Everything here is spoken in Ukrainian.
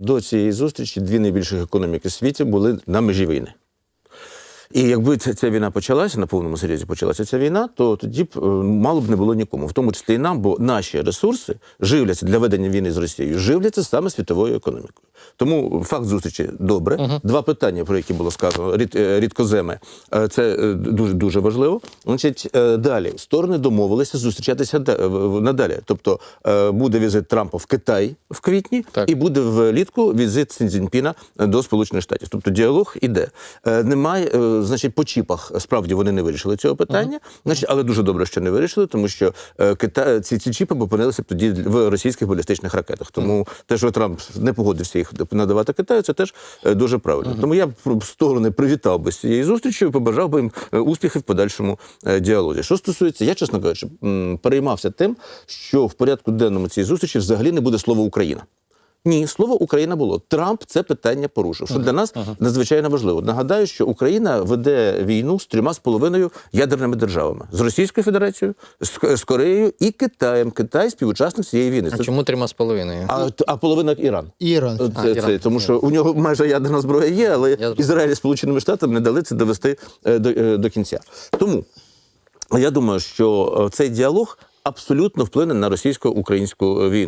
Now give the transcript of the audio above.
До цієї зустрічі дві найбільших економіки світі були на межі війни. І якби ця, війна почалася на повному серйозі почалася ця війна, то тоді б е, мало б не було нікому, в тому числі і нам, бо наші ресурси живляться для ведення війни з Росією, живляться саме світовою економікою. Тому факт зустрічі добре. Два питання, про які було сказано, рід, е, рідкоземи, е, це е, дуже дуже важливо. Значить, далі сторони домовилися зустрічатися надалі. Тобто буде візит Трампа в Китай в квітні, Так. і буде влітку візит Сі Цзіньпіна до Сполучених Штатів. Тобто діалог іде. Немає, значить, по чіпах справді вони не вирішили цього питання. Значить, але дуже добре, що не вирішили, тому що Китай ці, ці чіпи опинилися б тоді в російських балістичних ракетах. Тому те, що Трамп не погодився їх надавати Китаю, це теж е, дуже правильно. Тому я б сторони привітав би з цієї зустрічі і побажав би їм е, успіхів в подальшому е, діалозі. Що стосується, я чесно кажучи, переймався тим, що в порядку денному цієї зустрічі взагалі не буде слова Україна. Ні, слово Україна було. Трамп це питання порушив. Що для нас надзвичайно важливо. Нагадаю, що Україна веде війну з трьома з половиною ядерними державами: з Російською Федерацією, з, з Кореєю і Китаєм. Китай співучасник цієї війни. А Це- чому трьома з половиною? а, а половина Іран. Іран. Це, А, це, Іран. тому що у нього майже ядерна зброя є, але зрозумів. Ізраїль з Сполученими Штатами не дали це довести е, до, е, до кінця. Тому я думаю, що е, цей діалог абсолютно вплине на російсько-українську війну.